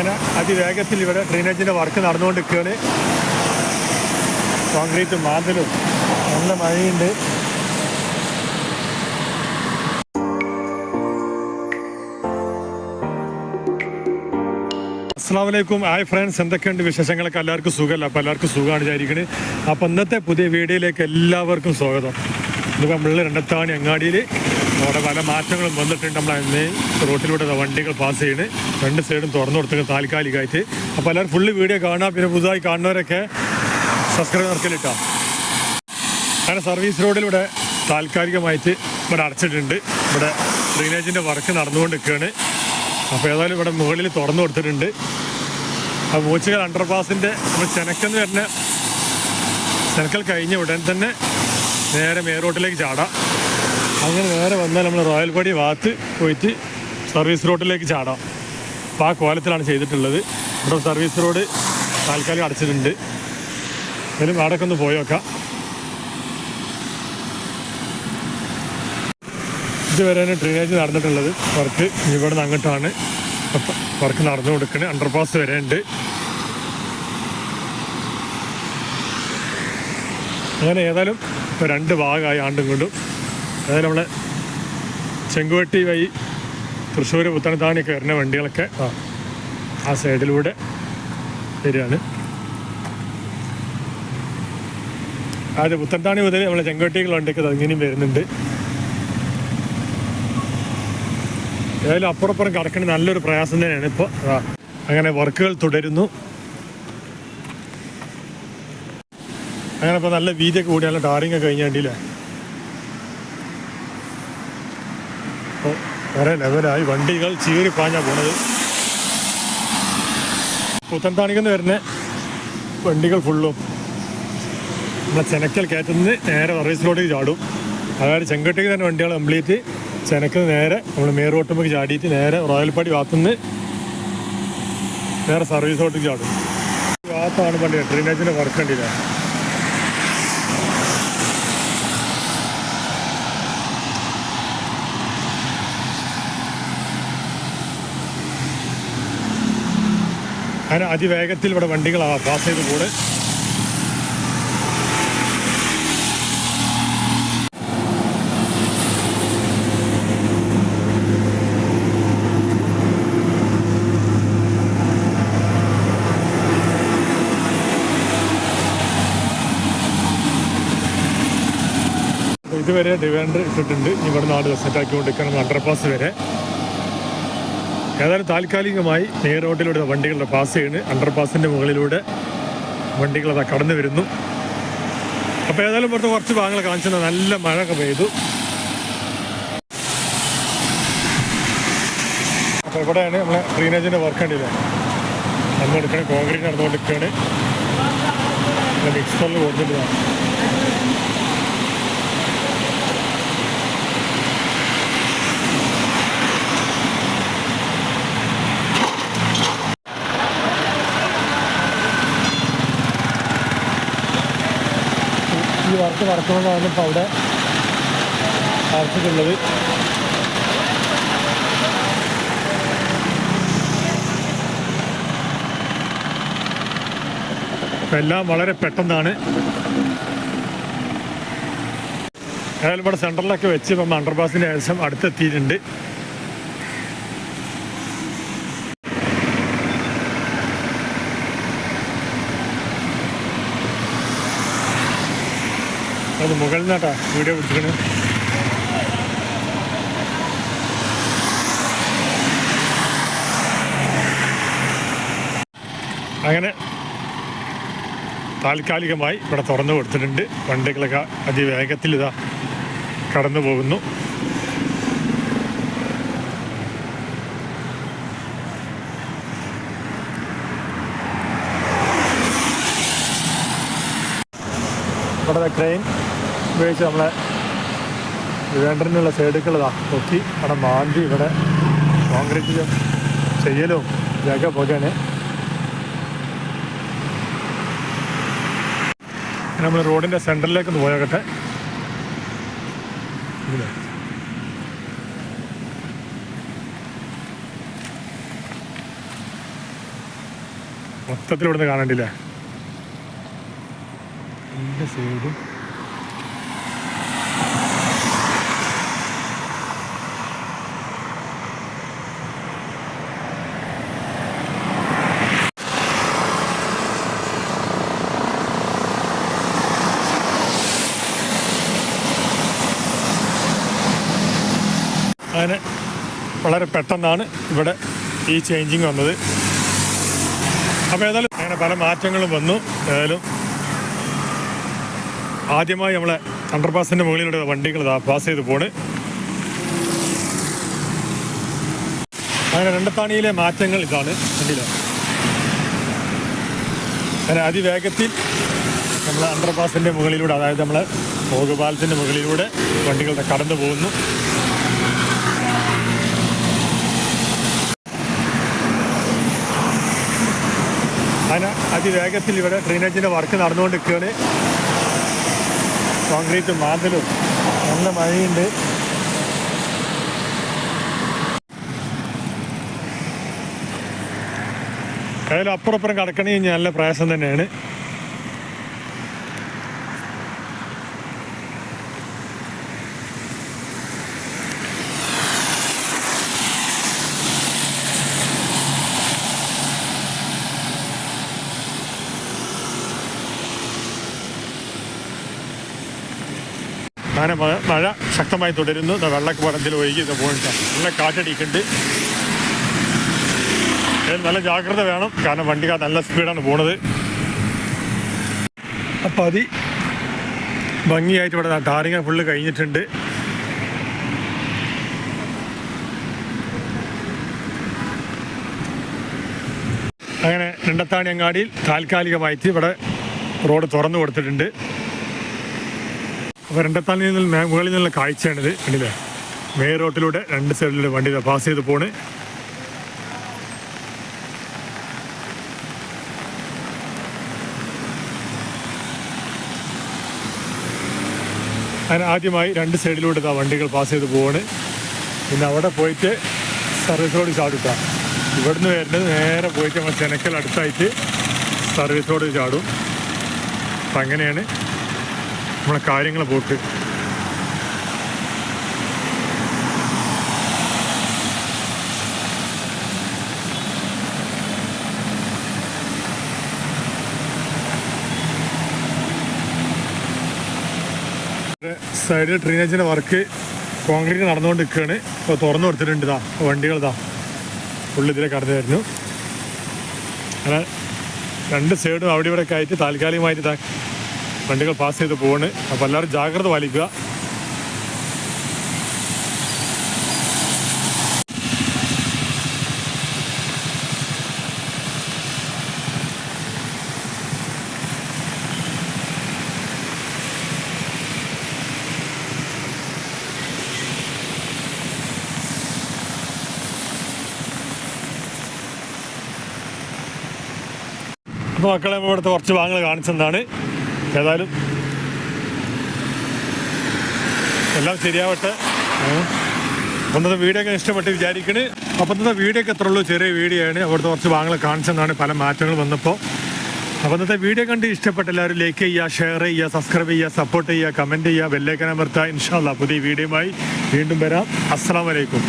അങ്ങനെ അതിവേഗത്തിൽ ഇവിടെ ഡ്രെയിനേജിന്റെ വർക്ക് നടന്നുകൊണ്ടിരിക്കുകയാണ് കോൺക്രീറ്റും മാന്തലും നല്ല മഴയുണ്ട്. അസ്സാമലൈക്കും ഹായ് ഫ്രണ്ട്സ് എന്തൊക്കെയുണ്ട് വിശേഷങ്ങളൊക്കെ? എല്ലാവർക്കും സുഖമല്ല? അപ്പോൾ എല്ലാവർക്കും സുഖമാണ് വിചാരിക്കുന്നത് അപ്പോൾ ഇന്നത്തെ പുതിയ വീഡിയോയിലേക്ക് എല്ലാവർക്കും സ്വാഗതം. ഇതിപ്പോൾ നമ്മൾ രണ്ടത്താണി അങ്ങാടിയിൽ അവിടെ പല മാറ്റങ്ങളും വന്നിട്ടുണ്ട്. നമ്മൾ അന്ന് റോട്ടിലൂടെ വണ്ടികൾ പാസ് ചെയ്യുന്നത് രണ്ട് സൈഡും തുറന്നു കൊടുത്തത് താൽക്കാലികമായിട്ട് അപ്പോൾ എല്ലാവരും ഫുള്ള് വീഡിയോ കാണാം പിന്നെ പുതുതായി കാണുന്നവരൊക്കെ സബ്സ്ക്രൈബ് നടക്കലിട്ടോ. അങ്ങനെ സർവീസ് റോഡിലൂടെ താൽക്കാലികമായിട്ട് ഇവിടെ അടച്ചിട്ടുണ്ട്. ഇവിടെ ഡ്രെയിനേജിന്റെ വർക്ക് നടന്നുകൊണ്ടിരിക്കുകയാണ്. അപ്പോൾ ഏതായാലും ഇവിടെ മുകളിൽ തുറന്നു കൊടുത്തിട്ടുണ്ട്. ആ മൂച്ചുകൾ അണ്ടർപാസിന്റെ നമ്മൾ ചെനക്കെന്ന് വരുന്ന ചെനക്കൽ കഴിഞ്ഞ ഉടൻ തന്നെ നേരെ മേ റോട്ടിലേക്ക് ചാടാം. അങ്ങനെ നേരെ വന്നാൽ നമ്മൾ റോയൽ പടി ഭാഗത്ത് പോയിട്ട് സർവീസ് റോഡിലേക്ക് ചാടാം. അപ്പോൾ ആ കോലത്തിലാണ് ചെയ്തിട്ടുള്ളത്. ഇവിടെ സർവീസ് റോഡ് താൽക്കാലികം അടച്ചിട്ടുണ്ട്. എന്നാലും അവിടെയൊക്കെ ഒന്ന് പോയി നോക്കാം. ഇതുവരെയാണ് ഡ്രെയിനേജ് നടന്നിട്ടുള്ളത്. വർക്ക് ഇവിടെ നിന്ന് അങ്ങോട്ടാണ്. വർക്ക് നടന്നു കൊടുക്കുന്നത് അണ്ടർപാസ് വരെ ഉണ്ട്. അങ്ങനെ ഏതായാലും രണ്ട് ഭാഗമായി ആണ്ടും കൊണ്ടും അതായത് നമ്മൾ ചെങ്കുവട്ടി വഴി തൃശ്ശൂർ പുത്തനത്താണിയൊക്കെ വരുന്ന വണ്ടികളൊക്കെ ആ ആ സൈഡിലൂടെ വരികയാണ്. അത് പുത്തനത്താണി മുതൽ നമ്മളെ ചെങ്കുവട്ടികൾ വണ്ടിയൊക്കെ ഇങ്ങനെയും വരുന്നുണ്ട്. ഏതായാലും അപ്പുറപ്പുറം കടക്കണ നല്ലൊരു പ്രയാസം തന്നെയാണ് ഇപ്പോൾ അങ്ങനെ വർക്കുകൾ തുടരുന്നു. അങ്ങനെ ഇപ്പോൾ നല്ല വീതിയൊക്കെ നല്ല ടാറിങ് ഒക്കെ കഴിഞ്ഞാണ്ടില്ലേ അപ്പോൾ വേറെ ലെവലായി വണ്ടികൾ ചീറി പാഞ്ഞാ പോണത്. പുത്തൻതാണിക്കെന്ന് വരുന്ന വണ്ടികൾ ഫുള്ളും നമ്മളെ ചെനക്കൽ കയറ്റുന്നത് നേരെ റോഡിലേക്ക് ചാടും. അതായത് ചെങ്കട്ടേക്ക് തന്നെ വണ്ടികൾ കംപ്ലീറ്റ് ചെനക്ക് നേരെ നമ്മൾ മേർ റോട്ടുമ്പോൾ ചാടിയിട്ട് നേരെ റോയൽപ്പാടി ഭാഗത്തുനിന്ന് നേരെ സർവീസ് റോട്ടിൽ ചാടും. ഭാഗത്താണ് വണ്ടി ഡ്രെയിനേജിന്റെ വർക്ക് ഉണ്ടില്ല അങ്ങനെ അതിവേഗത്തിൽ ഇവിടെ വണ്ടികൾ പാസ് ചെയ്ത് കൂടെ. ഇതുവരെ ഡിവൈൻഡർ ഇട്ടിട്ടുണ്ട്. ഇവിടെ നാട് സെറ്റാക്കി കൊണ്ടിരിക്കണം അണ്ടർപാസ് വരെ. ഏതായാലും താൽക്കാലികമായി മെയിൻ റോഡിലൂടെ വണ്ടികളുടെ പാസ് ചെയ്യുന്നു അണ്ടർപാസിന്റെ മുകളിലൂടെ വണ്ടികൾ അതാ കടന്നു വരുന്നു. അപ്പോൾ ഏതായാലും പുറത്ത് കുറച്ച് ഭാഗങ്ങൾ കാണിച്ചത് നല്ല മഴയൊക്കെ പെയ്തു. അപ്പോൾ ഇവിടെയാണ് നമ്മളെ ഡ്രീനേജിന്റെ വർക്ക് ഉണ്ടല്ലേ നടന്നുകൊടുക്കുകയാണ് കോൺക്രീറ്റ് നടന്നുകൊണ്ടിരിക്കുകയാണ്. മിക്സറിൽ കൊടുത്തിട്ടതാണ് വർക്ക് നടക്കണമെന്നാണ് ഇപ്പോൾ അവിടെ ഇപ്പം എല്ലാം വളരെ പെട്ടെന്നാണ്. ഏതായാലും ഇവിടെ സെന്ററിലൊക്കെ വെച്ച് ഇപ്പം അണ്ടർപാസിന്റെ ഏകദേശം അടുത്തെത്തിയിട്ടുണ്ട്. അത് മുകളിൽ നിന്നാട്ടാ വീഡിയോ പിടിച്ചിരിക്കണേ. അങ്ങനെ താൽക്കാലികമായി ഇവിടെ തുറന്നു കൊടുത്തിട്ടുണ്ട്. വണ്ടികളൊക്കെ അതിവേഗത്തിൽ ഇതാ കടന്നു പോകുന്നു ഇവിടെ ക്രെയിൻ ഉപയോഗിച്ച് നമ്മളെ വേണ്ടതിനുള്ള സൈഡുകളതാ പൊക്കി അവിടെ മാന്തി ഇവിടെ കോൺക്രീറ്റ് ചെയ്യലും ഇതൊക്കെ പോലെയാണ് നമ്മൾ റോഡിന്റെ സെന്ററിലേക്ക് ഒന്ന് പോയാകട്ടെ. മൊത്തത്തിൽ ഇവിടുന്ന് കാണണ്ടില്ലേ? രണ്ട് സൈഡും. അങ്ങനെ വളരെ പെട്ടെന്നാണ് ഇവിടെ ഈ ചേഞ്ചിങ് വന്നത്. അപ്പോൾ ഏതായാലും അങ്ങനെ പല മാറ്റങ്ങളും വന്നു. ഏതായാലും ആദ്യമായി നമ്മളെ അണ്ടർപാസിന്റെ മുകളിലൂടെ വണ്ടികൾ പാസ് ചെയ്ത് പോണ്. അങ്ങനെ രണ്ടത്താണിയിലെ മാറ്റങ്ങൾ ഇതാണ് കണ്ടില്ല അങ്ങനെ അതിവേഗത്തിൽ നമ്മൾ അണ്ടർപാസിന്റെ മുകളിലൂടെ അതായത് നമ്മളെ ഭോഗപാലത്തിന്റെ മുകളിലൂടെ വണ്ടികൾ ദാ കടന്നു പോകുന്നു. അങ്ങനെ അതിവേഗത്തിൽ ഇവിടെ ഡ്രെയിനേജിന്റെ വർക്ക് നടന്നുകൊണ്ടിരിക്കുകയാണ്. കോൺക്രീറ്റ് മാന്തലും നല്ല മഴയുണ്ട്. ഏതായാലും അപ്പുറപ്പുറം കടക്കണമെങ്കിൽ നല്ല പ്രയാസം തന്നെയാണ്. അങ്ങനെ മഴ ശക്തമായി തുടരുന്നു. വെള്ളമൊക്കെ പടത്തിൽ ഒഴുകി പോയിട്ടാണ് നല്ല കാറ്റടിക്കുന്നുണ്ട് നല്ല ജാഗ്രത വേണം. കാരണം വണ്ടിക്ക് നല്ല സ്പീഡാണ് പോണത്. അപ്പം അതി ഭംഗിയായിട്ട് ഇവിടെ ടാറിങ് ഫുള്ള് കഴിഞ്ഞിട്ടുണ്ട്. അങ്ങനെ രണ്ടത്താണി അങ്ങാടിയിൽ താൽക്കാലികമായിട്ട് ഇവിടെ റോഡ് തുറന്നു കൊടുത്തിട്ടുണ്ട്. അപ്പോൾ രണ്ടത്താണിൽ നിന്ന് മുകളിൽ നിന്നുള്ള കാഴ്ചയാണിത്. കണ്ടില്ലേ? മേ റോട്ടിലൂടെ രണ്ട് സൈഡിലൂടെ വണ്ടി പാസ് ചെയ്ത് പോണ്. അങ്ങനെ ആദ്യമായി രണ്ട് സൈഡിലൂടെ ആ വണ്ടികൾ പാസ് ചെയ്ത് പോവാണ്. പിന്നെ അവിടെ പോയിട്ട് സർവീസ് റോഡ് ചാടുക ഇവിടുന്ന് വരുന്നത് നേരെ പോയിട്ട് നമ്മൾ ചെനക്കൽ അടുത്തായിട്ട് സർവീസ് റോഡ് ചാടും. അപ്പം അങ്ങനെയാണ്. നമ്മളെ കാര്യങ്ങൾ പോക്ക്. സൈഡിൽ ഡ്രെയിനേജിന്റെ വർക്ക് കോൺക്രീറ്റ് നടന്നുകൊണ്ട് നിൽക്കുകയാണ് ഇപ്പോൾ തുറന്നു കൊടുത്തിട്ടുണ്ട് ഇതാ വണ്ടികൾ ഇതാ. ഫുള്ള് ഇതിലെ കടന്നായിരുന്നു അങ്ങനെ രണ്ട് സൈഡും അവിടെ ഇവിടെ ഒക്കെ ആയിട്ട് താൽക്കാലികമായിട്ട് വണ്ടികൾ പാസ് ചെയ്ത് പോവാണ്. അപ്പോൾ എല്ലാവരും ജാഗ്രത പാലിക്കുക. അപ്പോൾ മക്കളെ ഇവിടുത്തെ കുറച്ച് ഭാഗങ്ങൾ കാണിച്ചെന്നാണ് ഏതായാലും എല്ലാം ശരിയാവട്ടെ. അപ്പോഴത്തെ വീഡിയോ ഒക്കെ ഇഷ്ടപ്പെട്ട് വിചാരിക്കണ്. അപ്പോഴത്തെ വീഡിയോ ഒക്കെ എത്രയുള്ളൂ ചെറിയ വീഡിയോ ആണ് അവിടുത്തെ കുറച്ച് ഭാഗങ്ങൾ കാണിച്ചെന്നാണ് പല മാറ്റങ്ങൾ വന്നപ്പോൾ. അപ്പോൾ ഇന്നത്തെ വീഡിയോ കണ്ട് ഇഷ്ടപ്പെട്ട എല്ലാവരും ലൈക്ക് ചെയ്യുക ഷെയർ ചെയ്യുക സബ്സ്ക്രൈബ് ചെയ്യുക സപ്പോർട്ട് ചെയ്യുക കമന്റ് ചെയ്യുക ബെല്ലേക്കൻ അമർത്തുക. ഇൻഷാല്ല പുതിയ വീഡിയോയുമായി വീണ്ടും വരാം. അസ്സാം വലൈക്കും